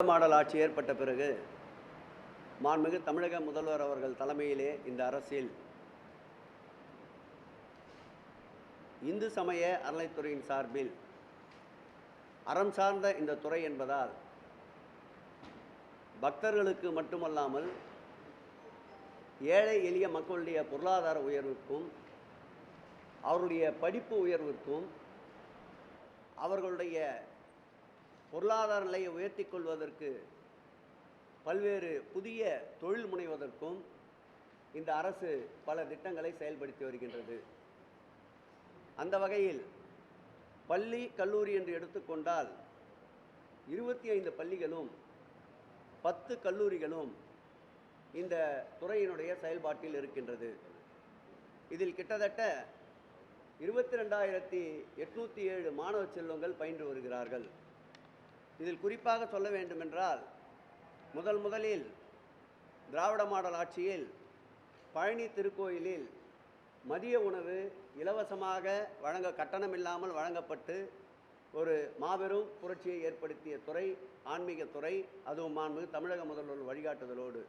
Model ஆட்சி ஏற்பட்ட பிறகு மாண்புமிகு தமிழக முதல்வர் அவர்கள் தலைமையிலே இந்த அரசில் இந்து சமய அறநிலைத்துறையின் சார்பில் அறம் சார்ந்த இந்த துறை என்பதால் பக்தர்களுக்கு மட்டுமல்லாமல் ஏழை எளிய மக்களுடைய பொருளாதார உயர்வுக்கும் அவருடைய படிப்பு உயர்வுக்கும் அவர்களுடைய பொருளாதார நிலையை உயர்த்தி கொள்வதற்கு பல்வேறு புதிய தொழில் முனைவதற்கும் இந்த அரசு பல திட்டங்களை செயல்படுத்தி வருகின்றது. அந்த வகையில் பள்ளி கல்லூரி என்று எடுத்துக்கொண்டால் இருபத்தி ஐந்து பள்ளிகளும் பத்து கல்லூரிகளும் இந்த துறையினுடைய செயல்பாட்டில் இருக்கின்றது. இதில் கிட்டத்தட்ட இருபத்தி ரெண்டாயிரத்தி எட்நூற்றி ஏழு மாணவ செல்வங்கள் பயின்று வருகிறார்கள். இதில் குறிப்பாக சொல்ல வேண்டுமென்றால் முதல் முதலில் திராவிட மாடல் ஆட்சியில் பழனி திருக்கோயிலில் மதிய உணவு இலவசமாக வழங்க கட்டணமில்லாமல் வழங்கப்பட்டு ஒரு மாபெரும் புரட்சியை ஏற்படுத்திய துறை ஆன்மீகத்துறை அதுவும் மாண்புமிகு தமிழக முதல்வர் வழிகாட்டுதலோடு.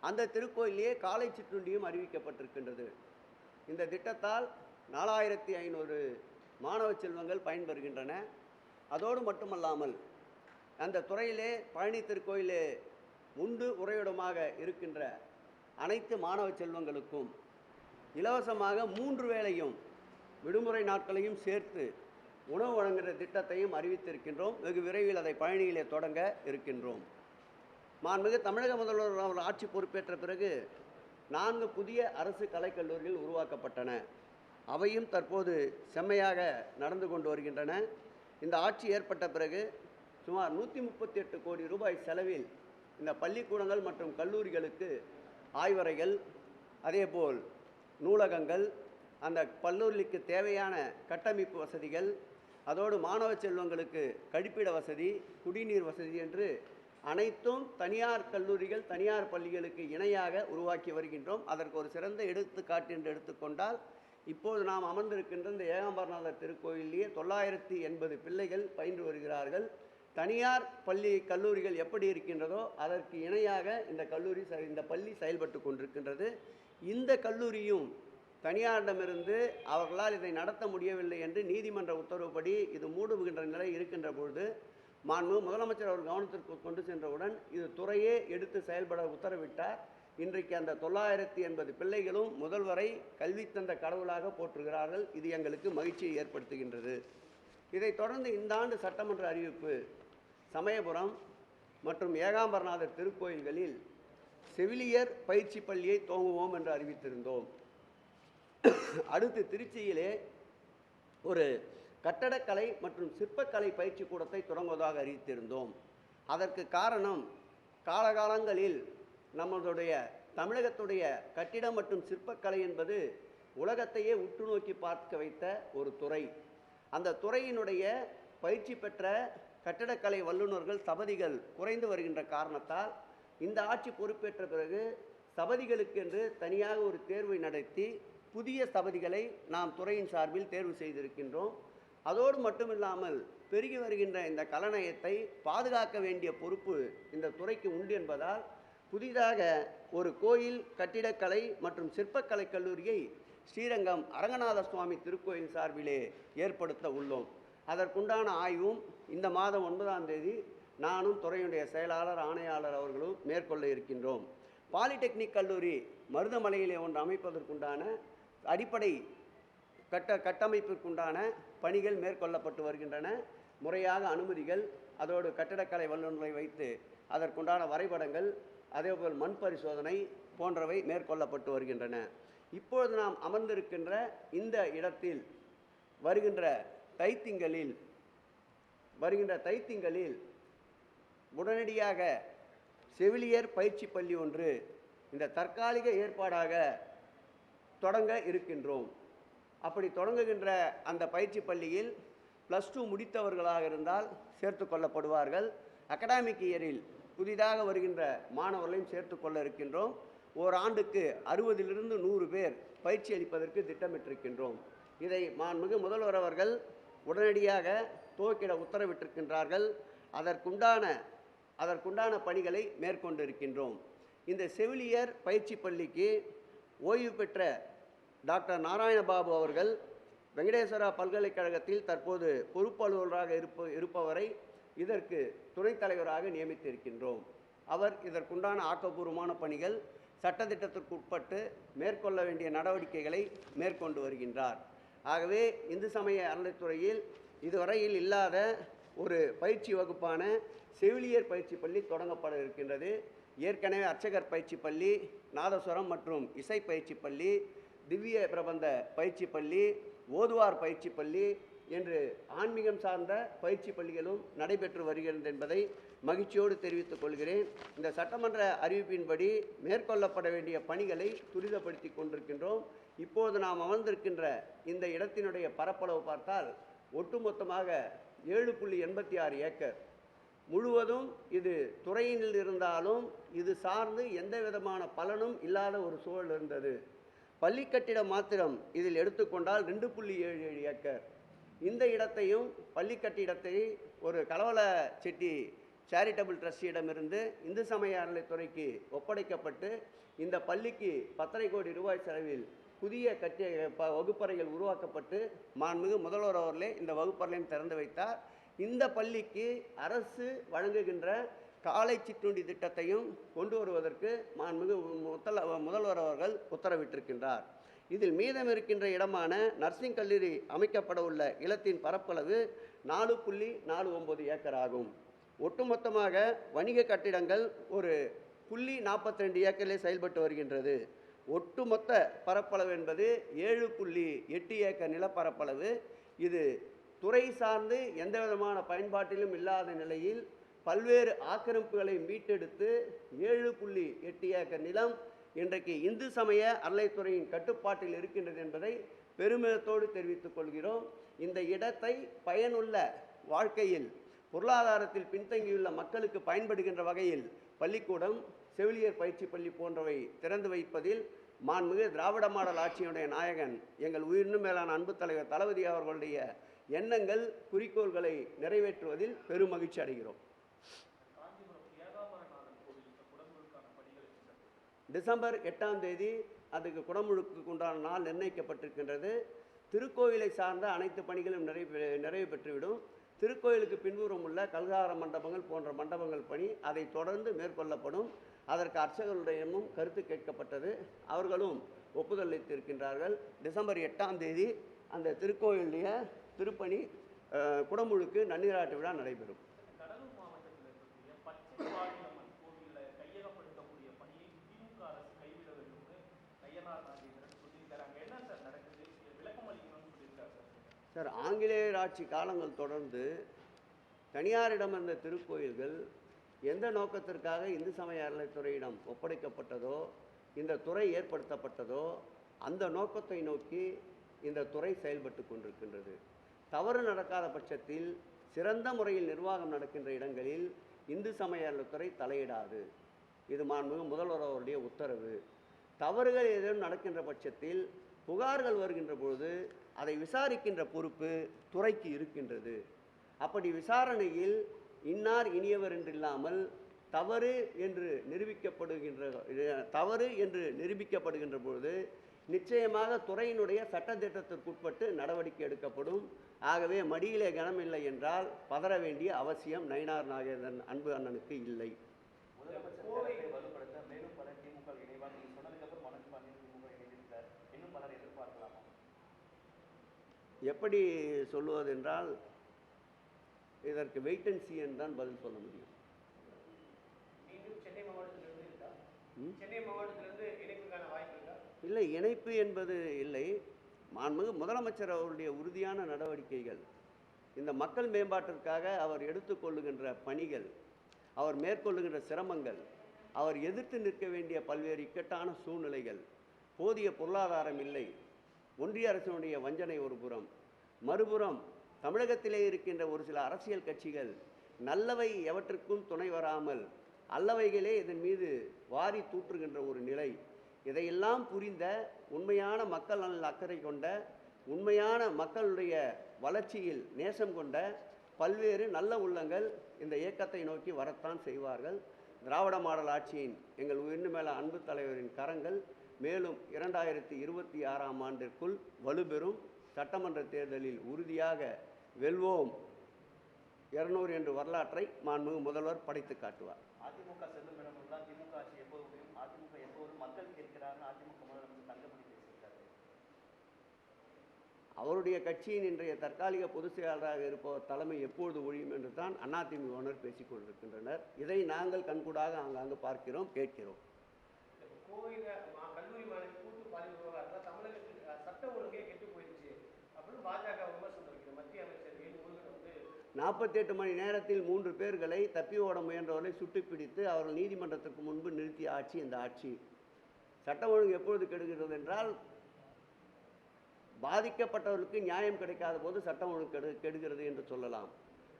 அந்த திருக்கோயிலே காலை சிற்றுண்டியும் அறிவிக்கப்பட்டிருக்கின்றது. இந்த திட்டத்தால் நாலாயிரத்தி ஐநூறு மாணவ செல்வங்கள் பயன்பெறுகின்றன. அதோடு மட்டுமல்லாமல் அந்த துறையிலே பழனி திருக்கோயிலே உண்டு உறையுடமாக இருக்கின்ற அனைத்து மாணவ செல்வங்களுக்கும் இலவசமாக மூன்று வேளையும் விடுமுறை நாட்களையும் சேர்த்து உணவு வழங்குகிற திட்டத்தையும் அறிவித்திருக்கின்றோம். வெகு விரைவில் அதை பழனியிலே தொடங்க இருக்கின்றோம். மாண்புமிகு தமிழக முதல்வர் அவர் ஆட்சி பொறுப்பேற்ற பிறகு நான்கு புதிய அரசு கலைக்கல்லூரிகள் உருவாக்கப்பட்டன. அவையும் தற்போது செம்மையாக நடந்து கொண்டு வருகின்றன. இந்த ஆட்சி ஏற்பட்ட பிறகு சுமார் நூற்றி முப்பத்தி எட்டு கோடி ரூபாய் செலவில் இந்த பள்ளிக்கூடங்கள் மற்றும் கல்லூரிகளுக்கு ஆய்வறைகள் அதேபோல் நூலகங்கள் அந்த கல்லூரிக்கு தேவையான கட்டமைப்பு வசதிகள் அதோடு மாணவ செல்வங்களுக்கு கழிப்பிட வசதி குடிநீர் வசதி என்று அனைத்தும் தனியார் கல்லூரிகள் தனியார் பள்ளிகளுக்கு இணையாக உருவாக்கி வருகின்றோம். அதற்கு ஒரு சிறந்த எடுத்துக்காட்டு என்று எடுத்துக்கொண்டால் இப்போது நாம் அமர்ந்திருக்கின்ற இந்த ஏகாம்பரநாதர் திருக்கோயிலேயே தொள்ளாயிரத்தி எண்பது பிள்ளைகள் பயின்று வருகிறார்கள். தனியார் பள்ளி கல்லூரிகள் எப்படி இருக்கின்றதோ அதற்கு இணையாக இந்த கல்லூரி இந்த பள்ளி செயல்பட்டு கொண்டிருக்கின்றது. இந்த கல்லூரியும் தனியாரிடமிருந்து அவர்களால் இதை நடத்த முடியவில்லை என்று நீதிமன்ற உத்தரவுப்படி இது மூடுகின்ற நிலை இருக்கின்ற பொழுது மாண்பு முதலமைச்சர் அவர் கவனத்திற்கு கொண்டு சென்றவுடன் இது துறையே எடுத்து செயல்பட உத்தரவிட்டார். இன்றைக்கு அந்த தொள்ளாயிரத்தி எண்பது பிள்ளைகளும் முதல்வரை கல்வி தந்த கடவுளாக போற்றுகிறார்கள். இது எங்களுக்கு மகிழ்ச்சியை ஏற்படுத்துகின்றது. இதைத் தொடர்ந்து இந்த ஆண்டு சட்டமன்ற அறிவிப்பு சமயபுரம் மற்றும் ஏகாம்பரநாதர் திருக்கோயில்களில் செவிலியர் பயிற்சி பள்ளியை துவங்குவோம் என்று அறிவித்திருந்தோம். அடுத்து திருச்சியிலே ஒரு கட்டடக்கலை மற்றும் சிற்பக்கலை பயிற்சி கூடத்தை தொடங்குவதாக அறிவித்திருந்தோம். அதற்கு காரணம் காலகாலங்களில் நம்மளுடைய தமிழகத்துடைய கட்டிடம் மற்றும் சிற்பக்கலை என்பது உலகத்தையே உற்று நோக்கி பார்க்க வைத்த ஒரு துறை. அந்த துறையினுடைய பயிற்சி பெற்ற கட்டடக்கலை வல்லுநர்கள் சபதிகள் குறைந்து வருகின்ற காரணத்தால் இந்த ஆட்சி பொறுப்பேற்ற பிறகு சபதிகளுக்கென்று தனியாக ஒரு தேர்வை நடத்தி புதிய சபதிகளை நாம் துறையின் சார்பில் தேர்வு செய்திருக்கின்றோம். அதோடு மட்டுமில்லாமல் பெருகி வருகின்ற இந்த கலநயத்தை பாதுகாக்க வேண்டிய பொறுப்பு இந்த துறைக்கு உண்டு என்பதால் புதிதாக ஒரு கோயில் கட்டிடக்கலை மற்றும் சிற்பக்கலை கல்லூரியை ஸ்ரீரங்கம் அரங்கநாத சுவாமி திருக்கோயில் சார்பிலே ஏற்படுத்த உள்ளோம். அதற்குண்டான ஆய்வும் இந்த மாதம் ஒன்பதாம் தேதி நானும் துறையுடைய செயலாளர் ஆணையாளர் அவர்களும் மேற்கொள்ள இருக்கின்றோம். பாலிடெக்னிக் கல்லூரி மருதமலையிலே ஒன்று அமைப்பதற்குண்டான அடிப்படை கட்ட கட்டமைப்பிற்குண்டான பணிகள் மேற்கொள்ளப்பட்டு வருகின்றன. முறையாக அனுமதிகள் அதோடு கட்டடக்கலை வல்லுநர்களை வைத்து அதற்குண்டான வரைபடங்கள் அதேபோல் மண் பரிசோதனை போன்றவை மேற்கொள்ளப்பட்டு வருகின்றன. இப்பொழுது நாம் அமர்ந்திருக்கின்ற இந்த இடத்தில் வருகின்ற தைத்திங்களில் வருகின்ற தைத்திங்களில் உடனடியாக செவிலியர் பயிற்சி பள்ளி ஒன்று இந்த தற்காலிக ஏற்பாடாக தொடங்க இருக்கின்றோம். அப்படி தொடங்குகின்ற அந்த பயிற்சி பள்ளியில் ப்ளஸ் டூ முடித்தவர்களாக இருந்தால் சேர்த்து கொள்ளப்படுவார்கள். அகடாமிக் இயரில் புதிதாக வருகின்ற மாணவர்களையும் சேர்த்து கொள்ள இருக்கின்றோம். ஓராண்டுக்கு அறுபதிலிருந்து நூறு பேர் பயிற்சி அளிப்பதற்கு திட்டமிட்டிருக்கின்றோம். இதை மாண்புமிகு முதல்வர் அவர்கள் உடனடியாக துவக்கிட உத்தரவிட்டிருக்கின்றார்கள். அதற்குண்டான அதற்குண்டான பணிகளை மேற்கொண்டிருக்கின்றோம். இந்த செவிலியர் பயிற்சி பள்ளிக்கு ஓய்வு பெற்ற டாக்டர் நாராயணபாபு அவர்கள் வெங்கடேஸ்வரா பல்கலைக்கழகத்தில் தற்போது பொறுப்பு இருப்ப இருப்பவரை இதற்கு துணைத் தலைவராக நியமித்திருக்கின்றோம். அவர் இதற்குண்டான ஆக்கப்பூர்வமான பணிகள் சட்டத்திட்டத்திற்கு உட்பட்டு மேற்கொள்ள வேண்டிய நடவடிக்கைகளை மேற்கொண்டு வருகின்றார். ஆகவே இந்து சமய அறநிலைத்துறையில் இதுவரையில் இல்லாத ஒரு பயிற்சி வகுப்பான செவிலியர் பயிற்சி பள்ளி தொடங்கப்பட இருக்கின்றது. ஏற்கனவே அர்ச்சகர் பயிற்சி பள்ளி நாதஸ்வரம் மற்றும் இசை பயிற்சி பள்ளி திவ்ய பிரபந்த பயிற்சி பள்ளி ஓதுவார் பயிற்சி பள்ளி என்று ஆன்மீகம் சார்ந்த பயிற்சி பள்ளிகளும் நடைபெற்று வருகிறது என்பதை மகிழ்ச்சியோடு தெரிவித்துக் கொள்கிறேன். இந்த சட்டமன்ற அறிவிப்பின்படி மேற்கொள்ளப்பட வேண்டிய பணிகளை துரிதப்படுத்தி கொண்டிருக்கின்றோம். இப்போது நாம் அமர்ந்திருக்கின்ற இந்த இடத்தினுடைய பரப்பளவு பார்த்தால் ஒட்டுமொத்தமாக ஏழு புள்ளி எண்பத்தி ஆறு ஏக்கர். முழுவதும் இது துறையினில் இருந்தாலும் இது சார்ந்து எந்த விதமான பலனும் இல்லாத ஒரு சூழல் இருந்தது. பள்ளி கட்டிடம் மாத்திரம் இதில் எடுத்துக்கொண்டால் ரெண்டு புள்ளி ஏழு ஏழு ஏக்கர். இந்த இடத்தையும் பள்ளி கட்டிடத்தை ஒரு கலவல செட்டி சேரிட்டபிள் ட்ரஸ்டியிடமிருந்து இந்து சமய அறநிலைத்துறைக்கு ஒப்படைக்கப்பட்டு இந்த பள்ளிக்கு பத்தரை கோடி ரூபாய் செலவில் புதிய கட்டிய ப வகுப்பறைகள் உருவாக்கப்பட்டு மாண்புமிகு முதல்வர் அவர்களே இந்த வகுப்பறையும் திறந்து வைத்தார். இந்த பள்ளிக்கு அரசு வழங்குகின்ற காலை சிற்றுண்டி திட்டத்தையும் கொண்டு வருவதற்கு மாண்புமிகு முதல் முதல்வர் அவர்கள் உத்தரவிட்டிருக்கின்றார். இதில் மீதம் இருக்கின்ற இடமான நர்சிங் கல்லூரி அமைக்கப்பட உள்ள இல்லத்தின் பரப்பளவு நாலு புள்ளி நாலு ஒம்பது ஏக்கர் ஆகும். ஒட்டுமொத்தமாக வணிக கட்டிடங்கள் ஒரு புள்ளி நாற்பத்தி ரெண்டு ஏக்கரில் செயல்பட்டு வருகின்றது. ஒட்டுமொத்த பரப்பளவு என்பது ஏழு புள்ளி எட்டு ஏக்கர் நிலப்பரப்பளவு. இது துறை சார்ந்து எந்த விதமான பயன்பாட்டிலும் இல்லாத நிலையில் பல்வேறு ஆக்கிரமிப்புகளை மீட்டெடுத்து ஏழு புள்ளி எட்டு ஏக்கர் நிலம் இன்றைக்கு இந்து சமய அறளைத்துறையின் கட்டுப்பாட்டில் இருக்கின்றது என்பதை பெருமிதத்தோடு தெரிவித்துக் கொள்கிறோம். இந்த இடத்தை பயனுள்ள வாழ்க்கையில் பொருளாதாரத்தில் பின்தங்கியுள்ள மக்களுக்கு பயன்படுகின்ற வகையில் பள்ளிக்கூடம் செவிலியர் பயிற்சி பள்ளி போன்றவை திறந்து வைப்பதில் மாண்புமிகு திராவிட மாடல் ஆட்சியினுடைய நாயகன் எங்கள் உயிரினும் மேலான அன்பு தலைவர் தளபதி அவர்களுடைய எண்ணங்கள் குறிக்கோள்களை நிறைவேற்றுவதில் பெரும் மகிழ்ச்சி அடைகிறோம். டிசம்பர் எட்டாம் தேதி அதுக்கு குடமுழுக்கு உண்டான நாள் நிர்ணயிக்கப்பட்டிருக்கின்றது. திருக்கோயிலை சார்ந்த அனைத்து பணிகளும் நிறைவு நிறைவு பெற்றுவிடும். திருக்கோயிலுக்கு பின்புறம் உள்ள கல்கார மண்டபங்கள் போன்ற மண்டபங்கள் பணி அதை தொடர்ந்து மேற்கொள்ளப்படும். அதற்கு அர்ச்சகருடையமும் கருத்து கேட்கப்பட்டது. அவர்களும் ஒப்புதல் அளித்திருக்கின்றார்கள் டிசம்பர் எட்டாம் தேதி அந்த திருக்கோயிலுடைய திருப்பணி குடமுழுக்கு நன்னீராட்டு விழா நடைபெறும். சார் ஆங்கிலேயர் ஆட்சி காலங்கள் தொடர்ந்து தனியாரிடம் இருந்த திருக்கோயில்கள் எந்த நோக்கத்திற்காக இந்து சமய அறநிலைத்துறையிடம் ஒப்படைக்கப்பட்டதோ இந்த துறை ஏற்படுத்தப்பட்டதோ அந்த நோக்கத்தை நோக்கி இந்த துறை செயல்பட்டு கொண்டிருக்கின்றது. தவறு நடக்காத பட்சத்தில் சிறந்த முறையில் நிர்வாகம் நடக்கின்ற இடங்களில் இந்து சமய அறநிலைத்துறை தலையிடாது. இது மாண்புமிகு முதல்வர் அவருடைய உத்தரவு. தவறுகள் ஏதேனும் நடக்கின்ற பட்சத்தில் புகார்கள் வருகின்ற பொழுது அதை விசாரிக்கின்ற பொறுப்பு துறைக்கு இருக்கின்றது. அப்படி விசாரணையில் இன்னார் இனியவர் என்றில்லாமல் தவறு என்று நிரூபிக்கப்படுகின்ற தவறு என்று நிரூபிக்கப்படுகின்ற பொழுது நிச்சயமாக துறையினுடைய சட்டத்திட்டத்திற்குட்பட்டு நடவடிக்கை எடுக்கப்படும். ஆகவே மடியிலே கனமில்லை என்றால் பதற வேண்டிய அவசியம் நயினார் நாகேந்திரன் அன்பு அண்ணனுக்கு இல்லை. எப்படி சொல்லுவதென்றால் இதற்கு வெயிட் அண்ட் என்று தான் பதில் சொல்ல முடியும். சென்னை? சென்னை இல்லை இணைப்பு என்பது இல்லை. மாண்புமிகு முதலமைச்சர் அவருடைய உறுதியான நடவடிக்கைகள் இந்த மக்கள் மேம்பாட்டிற்காக அவர் எடுத்துக்கொள்ளுகின்ற பணிகள் அவர் மேற்கொள்ளுகின்ற சிரமங்கள் அவர் எதிர்த்து நிற்க வேண்டிய பல்வேறு இக்கட்டான சூழ்நிலைகள் போதிய பொருளாதாரம் இல்லை ஒன்றிய அரசினுடைய வஞ்சனை ஒரு புறம் மறுபுறம் தமிழகத்திலே இருக்கின்ற ஒரு சில அரசியல் கட்சிகள் நல்லவை எவற்றுக்கும் துணை வராமல் அல்லவைகளே இதன் மீது வாரி தூற்றுகின்ற ஒரு நிலை. இதையெல்லாம் புரிந்த உண்மையான மக்கள் நலன் அக்கறை கொண்ட உண்மையான மக்களுடைய வளர்ச்சியில் நேசம் கொண்ட பல்வேறு நல்ல உள்ளங்கள் இந்த இயக்கத்தை நோக்கி வரத்தான் செய்வார்கள். திராவிட மாடல் ஆட்சியின் எங்கள் உயிர்ந்து மேல அன்பு தலைவரின் கரங்கள் மேலும் இரண்டாயிரத்தி இருபத்தி ஆறாம் ஆண்டிற்குள் வலுப்பெறும் சட்டமன்ற தேர்தலில் உறுதியாக வெல்வோம். இருநூறு என்று வரலாற்றை மாண்புமிகு முதல்வர் படைத்து காட்டுவார். அதிமுக செல்லும் இடமெல்லாம் திமுக ஆட்சி எப்போது முடியும்? அதிமுக எப்போதும் மக்கள் கேட்கிறாருன்னு அதிமுக முதலமைச்சர் தங்கமணி பேசியிருக்காரு. அவருடைய கட்சியின் இன்றைய தற்காலிக பொதுச் செயலாளராக இருப்பவர் தலைமை எப்பொழுது ஒழியும் என்று தான் அதிமுகவினர் பேசிக் கொண்டிருக்கின்றனர். இதை நாங்கள் கண்கூடாக ஆங்காங்கு பார்க்கிறோம் கேட்கிறோம். இந்த நாற்பத்தெட்டு மணி நேரத்தில் மூன்று பேர்களை தப்பி ஓட முயன்றவர்களை சுட்டுப்பிடித்து அவர்கள் நீதிமன்றத்திற்கு முன்பு நிறுத்திய ஆட்சி இந்த ஆட்சி. சட்டம் ஒழுங்கு எப்பொழுது கெடுகிறது என்றால் பாதிக்கப்பட்டவர்களுக்கு நியாயம் கிடைக்காத போது சட்டம் ஒழுங்கு கெடு கெடுகிறது என்று சொல்லலாம்.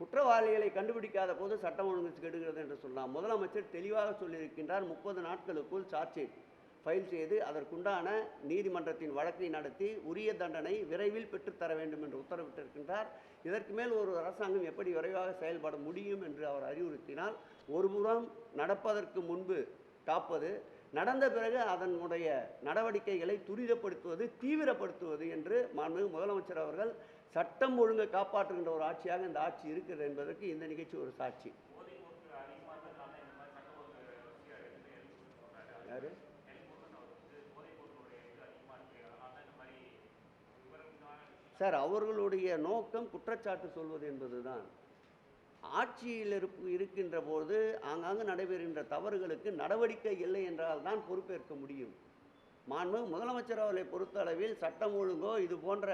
குற்றவாளிகளை கண்டுபிடிக்காத போது சட்டம் ஒழுங்கு கெடுகிறது என்று சொல்லலாம். முதலமைச்சர் தெளிவாக சொல்லியிருக்கின்றார் முப்பது நாட்களுக்குள் சார்ஜ் ஃபைல் செய்து அதற்குண்டான நீதிமன்றத்தின் வழக்கை நடத்தி உரிய தண்டனை விரைவில் பெற்றுத்தர வேண்டும் என்று உத்தரவிட்டிருக்கின்றார். இதற்கு மேல் ஒரு அரசாங்கம் எப்படி விரைவாக செயல்பட முடியும் என்று அவர் அறிவுறுத்தினால் ஒருபுறம் நடப்பதற்கு முன்பு காப்பது நடந்த பிறகு அதனுடைய நடவடிக்கைகளை துரிதப்படுத்துவது தீவிரப்படுத்துவது என்று மாண்புமிகு முதலமைச்சர் அவர்கள் சட்டம் ஒழுங்கை காப்பாற்றுகின்ற ஒரு ஆட்சியாக இந்த ஆட்சி இருக்கிறது என்பதற்கு இந்த நிகழ்ச்சி ஒரு சாட்சி. யாரு? சார் அவர்களுடைய நோக்கம் குற்றச்சாட்டு சொல்வது என்பதுதான். ஆட்சியில் இருப்பு இருக்கின்ற போது ஆங்காங்கு நடைபெறுகின்ற தவறுகளுக்கு நடவடிக்கை இல்லை என்றால் தான் பொறுப்பேற்க முடியும். மாண்பு முதலமைச்சர் அவர்களை பொறுத்தளவில் சட்டம் ஒழுங்கோ இது போன்ற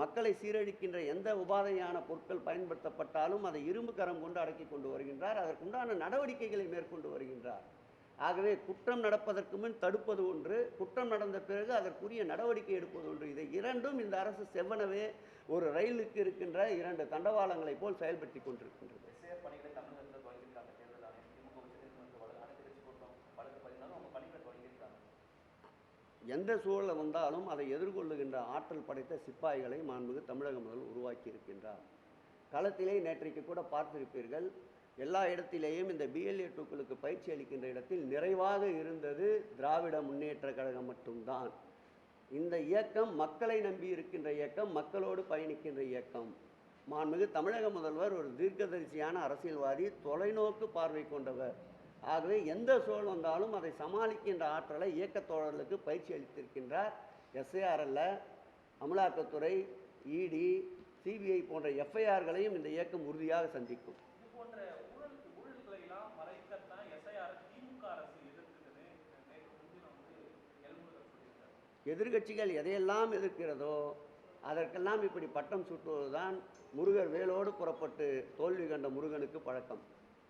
மக்களை சீரழிக்கின்ற எந்த உபாதையான பொருட்கள் பயன்படுத்தப்பட்டாலும் அதை இரும்பு கரம் கொண்டு அடக்கி கொண்டு வருகின்றார். அதற்குண்டான நடவடிக்கைகளை மேற்கொண்டு வருகின்றார். ஆகவே குற்றம் நடப்பதற்கு முன் தடுப்பது ஒன்று குற்றம் நடந்த பிறகு அதற்குரிய நடவடிக்கை எடுப்பது ஒன்று. இதை இரண்டும் இந்த அரசு செவ்வனவே ஒரு ரயிலுக்கு இருக்கின்ற இரண்டு தண்டவாளங்களைப் போல் செயல்படுத்தி கொண்டிருக்கின்றது. எந்த சூழல் வந்தாலும் அதை எதிர்கொள்ளுகின்ற ஆற்றல் படைத்த சிப்பாய்களை மாண்புமிகு தமிழக முதல் உருவாக்கி இருக்கின்றார் களத்திலே நேற்றைக்கு கூட பார்த்திருப்பீர்கள் எல்லா இடத்திலேயும் இந்த பிஎல்ஏ டூக்களுக்கு பயிற்சி அளிக்கின்ற இடத்தில் நிறைவாக இருந்தது திராவிட முன்னேற்ற கழகம் மட்டும்தான். இந்த இயக்கம் மக்களை நம்பி இருக்கின்ற இயக்கம் மக்களோடு பயணிக்கின்ற இயக்கம். மாண்புமிகு தமிழக முதல்வர் ஒரு தீர்க்கதரிசியான அரசியல்வாதி தொலைநோக்கு பார்வை கொண்டவர். ஆகவே எந்த சூழல் வந்தாலும் அதை சமாளிக்கின்ற ஆற்றலை இயக்கத் தோழர்களுக்கு பயிற்சி அளித்திருக்கின்றார் எஸ்ஐஆர்எல்ல அமலாக்கத்துறை இடி சிபிஐ போன்ற எஃப்ஐஆர்களையும் இந்த இயக்கம் உறுதியாக சந்திக்கும். போன்ற ஊழல் ஊழல்களை எல்லாம் மறைக்கத்தான் எஸ்ஐஆர் திமுக அரசு எதிர்க்குதுன்னு நேற்று முன்தினம் வந்து எல்முருகன் சொல்லியிருக்காரு. எதிர்க்கட்சிகள் எதையெல்லாம் எதிர்க்கிறதோ அதற்கெல்லாம் இப்படி பட்டம் சுட்டுவதுதான் முருகர் வேலோடு புறப்பட்டு தோல்வி கண்ட முருகனுக்கு பழக்கம்.